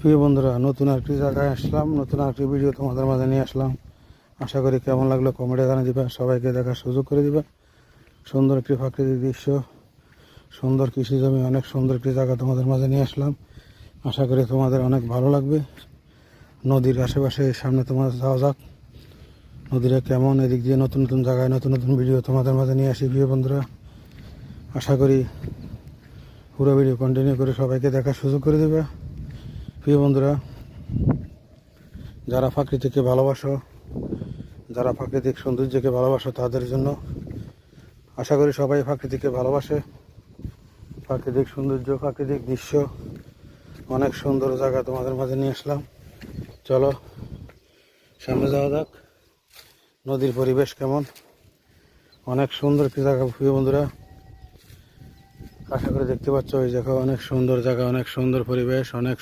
প্রিয় বন্ধুরা, নতুন একটি জায়গায় আসলাম, নতুন একটি ভিডিও তোমাদের মাঝে নিয়ে আসলাম। আশা করি কেমন লাগল কমেন্টে জানিয়ে দিবে, সবাইকে দেখার সুযোগ করে দিবে। সুন্দর একটি প্রাকৃতিক দৃশ্য, সুন্দর কৃষি জমি, অনেক সুন্দর একটি জায়গা তোমাদের মাঝে নিয়ে আসলাম। আশা করি তোমাদের অনেক ভালো লাগবে। নদীর আশেপাশে সামনে তোমার যাওয়া যাক। নদীটা কেমন, এদিক দিয়ে নতুন নতুন জায়গায় নতুন নতুন ভিডিও তোমাদের মাঝে নিয়ে আসি, প্রিয় বন্ধুরা। আশা করি পুরো ভিডিও কন্টিনিউ করে সবাইকে দেখার সুযোগ করে দেবে। প্রিয় বন্ধুরা, যারা প্রাকৃতিককে ভালোবাসো, যারা প্রাকৃতিক সৌন্দর্যকে ভালোবাসো তাদের জন্য আশা করি সবাই প্রাকৃতিককে ভালোবাসে। প্রাকৃতিক সৌন্দর্য, প্রাকৃতিক দৃশ্য, অনেক সুন্দর জায়গা তোমাদের মাঝে নিয়ে আসলাম। চলো, সামনে যাওয়া যাক, নদীর পরিবেশ কেমন? অনেক সুন্দর একটি জায়গা প্রিয় বন্ধুরা। আশা করি দেখতে পাচ্ছ ওই জায়গা অনেক সুন্দর জায়গা, অনেক সুন্দর পরিবেশ, অনেক